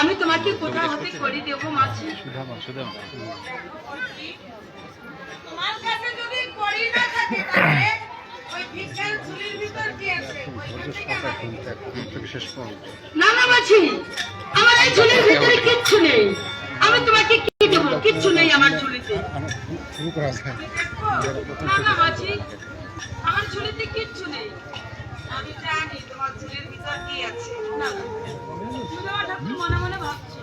আমি তোমাকে কোথা হতে করে দেবো মাছি সুধামা সুধামা তোমার কাছে যদি করি না থাকে তাহলে ওই ভিক্ষার ঝুলির ভিতর কি আছে? ওইখান থেকে আমাকে দিও। শেষ পর্যন্ত না না মাছি আমার এই ঝুলির ভিতরে কিচ্ছু নেই। আমি তোমাকে কি দেবো? কিচ্ছু নেই আমার ঝুলিতে। শুরু করা যায় দেখো, না না মাছি আমার ঝুলিতে কিচ্ছু নেই। আমি জানি তোমার ঝুলির ভিতর কি আছে। না। শুধু আমার ঠাকুর মনে মনে ভাবছি।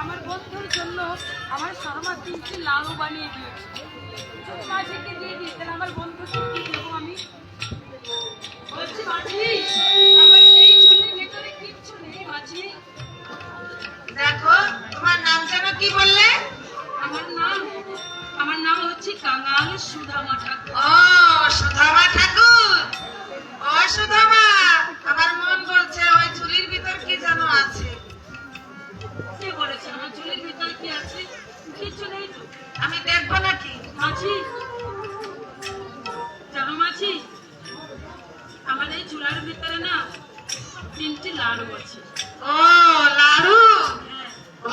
আমার বন্ধুর জন্য আমার শর্মা তিনটি লাড়ু বানিয়ে দিয়েছে। যদি মাঝিকে দিয়ে দিই তাহলে আমার বন্ধুকে কি দেবো আমি। বলছি মাঝি আমার এই ঝুলির ভিতরে কিচ্ছু নেই মাঝি। দেখো তোমার নাম যেন কি বললে? আমার নাম আমার নাম হচ্ছে কাঙাল সুদামা ঠাকুর। ও সুধামা ঠাকুর। ও সুধামা আমার মন বলছে ওই ঝুলির ভিতর কি যেন আছে। কে বলেছে আমার ঝুলির ভিতরে কি আছে? নেই আমি দেখব নাকি? মাছি জানো মাছি আমার এই চুলার ভিতরে না তিনটি লাড়ু আছে। ও লাড়ু? হ্যাঁ। ও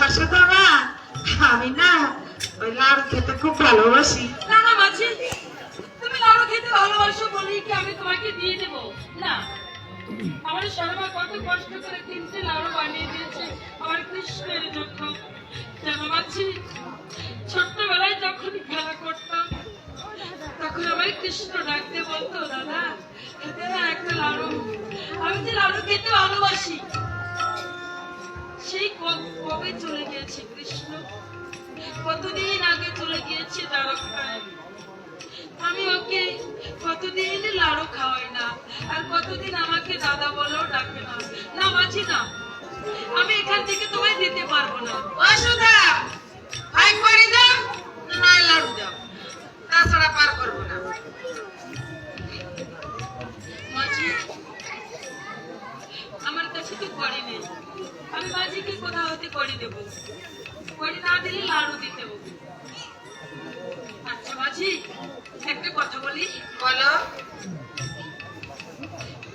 আমি না ওই লাড়ু খেতে খুব ভালোবাসি। না না মাছি তুমি লাড়ু খেতে ভালোবাসো বলেই কি আমি তোমাকে দিয়ে দেবো? আমার শর্মা কত কষ্ট করে তিনটে লাড়ু বানিয়ে দিয়েছে। আমার কৃষ্ণের জন্য জানো মাছি ছোট্টবেলায় যখন খেলা করতাম, তখন আমার কৃষ্ণ ডাকতে বলতো, দাদা একটা লাড়ু। আমি যে লাড়ু খেতে ভালোবাসি। সেই কবে চলে গিয়েছে কৃষ্ণ? কতদিন আগে চলে গিয়েছে দ্বারকায়? আমি ওকে কতদিন লাড়ু খাওয়াই না? আর কতদিন আমাকে দাদা বলেও ডাকে না? না মাছি না। আমি এখান থেকে তোমায় দিতে পারব না। ও সুধা করে দাও নয় লাড়ু দাও। তাছাড়া পার করব না। আমার কাছে তো করি নেই। আমি মাঝিকে কোথা হতে করি দেবো। করি না দিলে লাড়ু দিতে হবে। মাঝি একটা কথা বলি। বলো।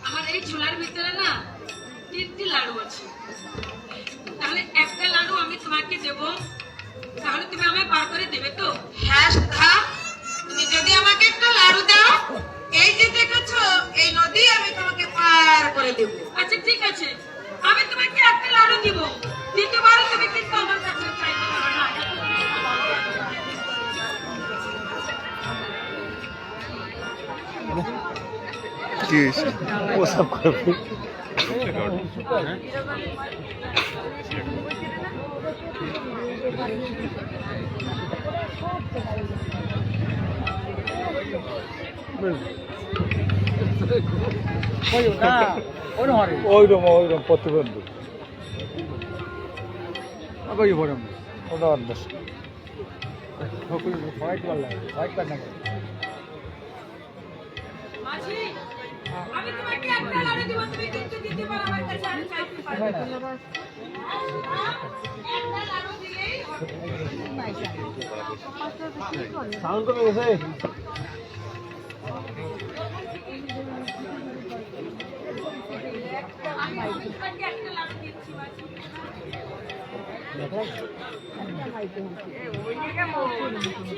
আমার এই ঝোলার ভিতরে না তিনটি লাড়ু আছে। তাহলে একটা লাড়ু আমি তোমাকে দেব। তাহলে তুমি আমায় বার করে দেবে তো? হ্যাঁ সুধা। তুমি যদি আমাকে একটা লাড়ু দাও এই যে দেখেছ এই নদী আমি তোমাকে পার করে দেবো। আচ্ছা ঠিক আছে। আমি তোমাকে কি হয়েছে? ও সব করবে। ওইরকম ওইরকম প্রতিবন্ধী। বরম ওটা অভ্যাস হোয়াইট আমি তোমাকে একটা লাড়ু দিব তুমি কিন্তু দ্বিতীয়বার আমার কাছে আর চাইতে পারবে না। একটা লাড়ু দিলেই। সাউন্ড কমে গেছে আমি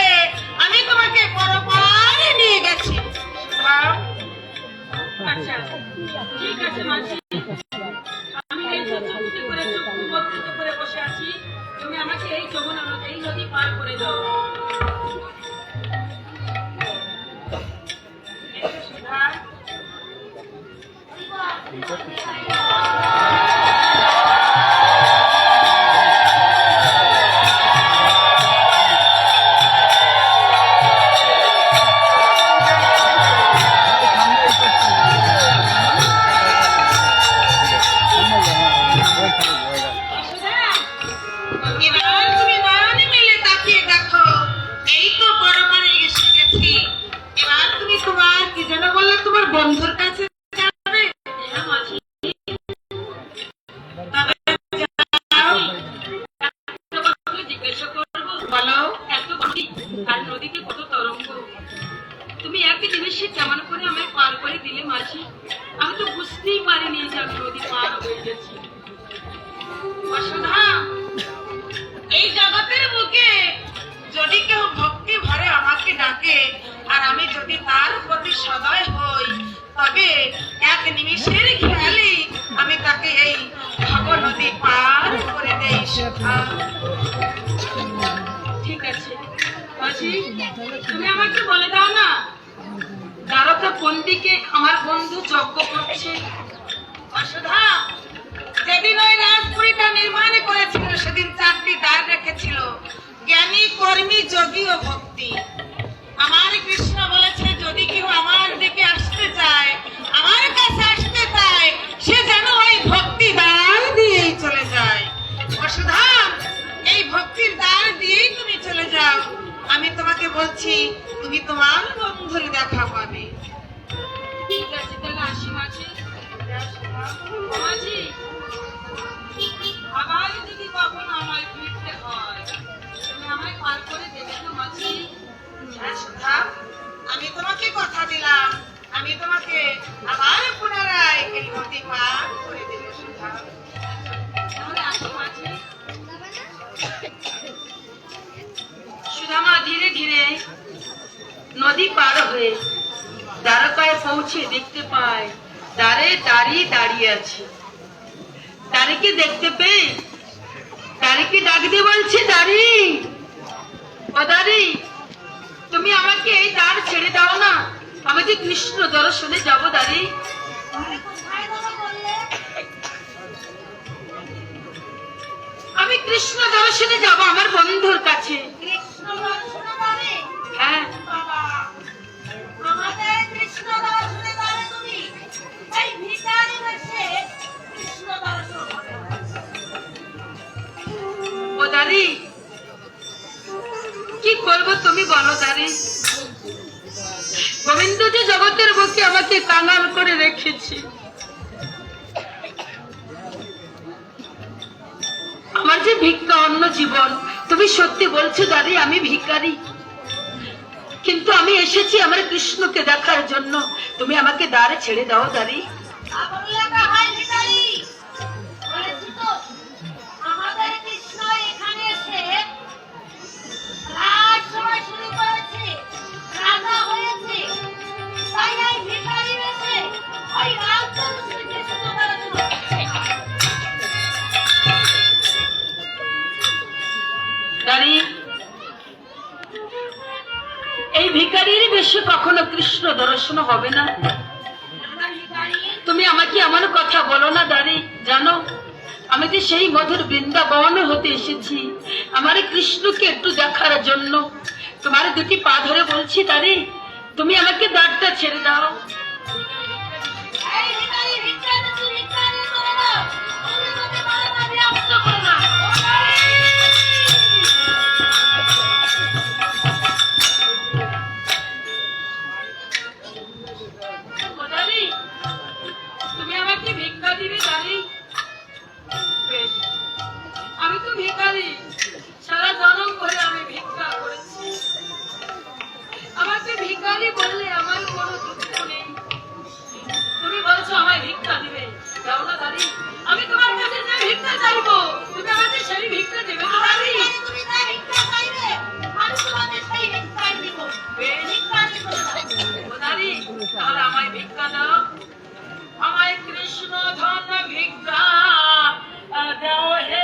করে বসে আছি। তুমি আমাকে এই নদী পার করে দাও। সুধা সুধা এই জগতের বুকে যদি কেউ ভক্তি ভরে আমাকে ডাকে, আর আমি যদি তার প্রতি সদয় হই, তবে এক নিমিষের খেয়ালি আমি তাকে এই ভব নদী পার করে দেই। ঠিক আছে। তুমি আমাকে বলে দাও না, দ্বারকা কোন দিকে আমার বন্ধু যজ্ঞ করছে? বসুধা যেদিন ওই রাজপুরীটা নির্মাণ করেছিল, সেদিন চারটি দ্বার রেখেছিল। জ্ঞানী, কর্মী, যোগী ও ভক্তি। আমার কৃষ্ণ বলেছে, যদি কেউ আমার দিকে আসতে চায়, আমার কাছে আসতে চায়, সে যেন ওই ভক্তি দ্বার দিয়েই চলে যায়। বসুধা এই ভক্তির দ্বার দিয়েই তুমি চলে যাও। আমি তোমাকে বলছি, তুমি তোমার আমি তোমাকে কথা দিলাম। আমি তোমাকে আবার পুনরায় করে দেবো, সুধা। সুদামা ধীরে ধীরে নদী পার হয়ে দ্বারকায় পৌঁছে দেখতে পায়, দ্বারে দাঁড়িয়ে দাঁড়িয়ে আছে। দাঁড়িকে দেখতে পেয়ে দাঁড়িকে ডাক দিয়ে বলছে, দাঁড়ি! তুমি আমাকে এই ছেড়ে দাও না। আমি কৃষ্ণ যাব আমি কৃষ্ণ দর্শনে যাব আমার বন্ধুর কাছে। করব তুমি বলো দাঁড়ি গোবিন্দ যে জগতের বুকে আমাকে কাঙাল করে রেখেছে। আমার যে ভিক্ষা অন্য জীবন, তুমি সত্যি বলছো দাঁড়ি আমি ভিখারি। কিন্তু আমি এসেছি আমার কৃষ্ণকে দেখার জন্য। তুমি আমাকে দ্বারে ছেড়ে দাও দাঁড়ি দাঁড়ি এই ভিকারির বেশি কখনো কৃষ্ণ দর্শন হবে না। তুমি আমাকে এমন কথা বলো না দাঁড়ি জানো? আমি যে সেই মধুর বৃন্দাবন হতে এসেছি, আমার কৃষ্ণকে একটু দেখার জন্য। তোমার দুটি পা ধরে বলছি দাঁড়ি তুমি আমাকে দাঁড়টা ছেড়ে দাও। দাঁড়ি আমায় ভিক্ষা দাও। আমায় কৃষ্ণ ধন ভিক্ষা দাও হে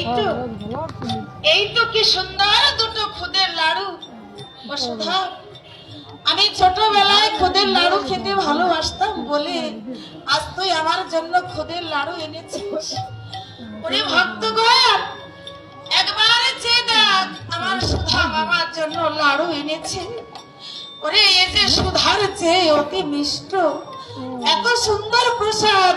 এই তো এই তো কি সুন্দর দুটো খুদের লাড়ু। আমি ছোটবেলায় খুদের লাড়ু খেতে ভালোবাসতাম বলে আজ তুই আমার জন্য খুদের লাড়ু এনেছিস। ওরে ভক্ত গোয়াল একবার চেয়ে দেখ আমার সুধা বাবার জন্য লাড়ু এনেছে। ওরে এ যে সুধার চেয়ে অতি মিষ্ট এত সুন্দর প্রসাদ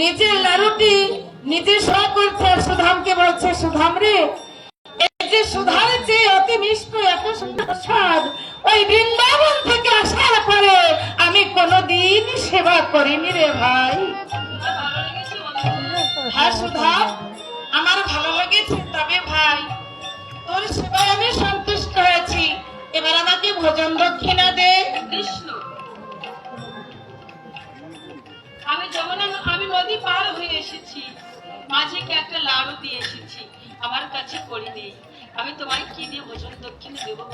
নিজের লাড়ুটি নিজে স করছে, আর সুধামকে বলছে, সুধাম রে, এই যে সুধার যে অতি মিষ্ট এত সুন্দর স্বাদ, ওই বৃন্দাবন থেকে আসার পরে আমি কোনোদিন সেবা করিনি রে ভাই? হ্যাঁ সুধা আমার ভালো লেগেছে তবে ভাই, তোর সেবায় আমি সন্তুষ্ট হয়েছি। এবার আমাকে ভোজন দক্ষিণা দে। কৃষ্ণ। আমি যমুনা আমি নদী পার হয়ে এসেছি মাঝিকে একটা লাড়ু দিয়ে এসেছি, আমার কাছে করি নেই। আমি তোমায় কি দিয়ে ভোজন দক্ষিণে দেবো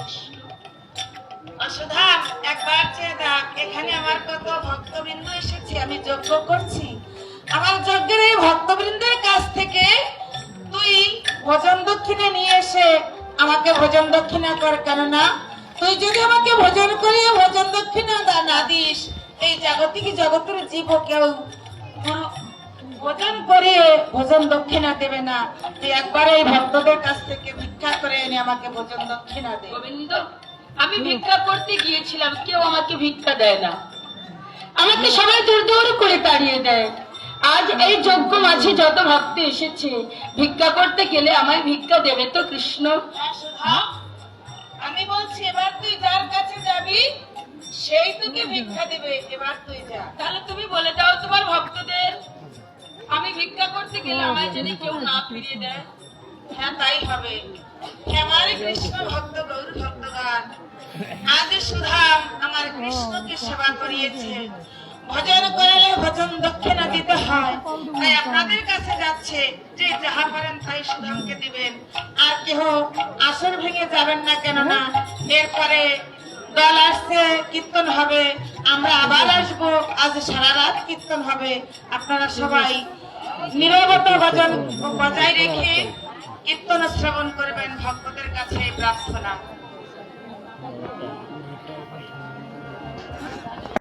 সুধা একবার চেয়ে দেখ, এখানে আমার কত ভক্তবৃন্দ এসেছে, আমি যজ্ঞ করছি। আমার যজ্ঞের এই ভক্তবৃন্দের কাছ থেকে তুই ভোজন দক্ষিণা নিয়ে এসে আমাকে ভোজন দক্ষিণা কর, কেননা তুই যদি আমাকে ভোজন করিয়ে ভোজন দক্ষিণা না দিস এই জাগতিক জগতের জীব কেউ ভোজন করিয়ে ভোজন দক্ষিণা দেবে না। একবার এই ভক্তদের কাছ থেকে ভিক্ষা করে এনে আমাকে ভোজন দক্ষিণা দে। গোবিন্দ আমি ভিক্ষা করতে গিয়েছিলাম কেউ আমাকে ভিক্ষা দেয় না। আমাকে সবাই দূর দূর করে তাড়িয়ে দেয়। আজ এই যোগ্য মাঝে যত ভক্ত এসেছে ভিক্ষা করতে গেলে আমায় ভিক্ষা দেবে তো কৃষ্ণ? হ্যাঁ, আমি বলছি এবার তুই যার কাছে যাবি সেই তোকে ভিক্ষা দেবে এবার তুই যা। তাহলে তুমি বলে দাও তোমার ভক্তদের। আমি ভিক্ষা করতে গেলে আমায় যদি কেউ না ফিরিয়ে দেয়। হ্যাঁ তাই হবে। আমার কৃষ্ণ ভক্ত গৌর ভক্তগণ। আজ সুধা আমার কৃষ্ণকে সেবা করিয়েছে। ভজন করালে ভজন দক্ষিণা দিতে হয়। তাই আপনাদের কাছে যাচ্ছে। যে যাহা পারেন তাই সুধামকে দিবেন। আর কেহ আসর ভেঙে যাবেন না কেননা এরপরে দল আসছে, কীর্তন হবে। আমরা আবার আসব। আজ সারা রাত কীর্তন হবে। আপনারা সবাই নিরবতা বজায় রেখে কীর্তন শ্রবণ করবেন ভক্তদের কাছে প্রার্থনা।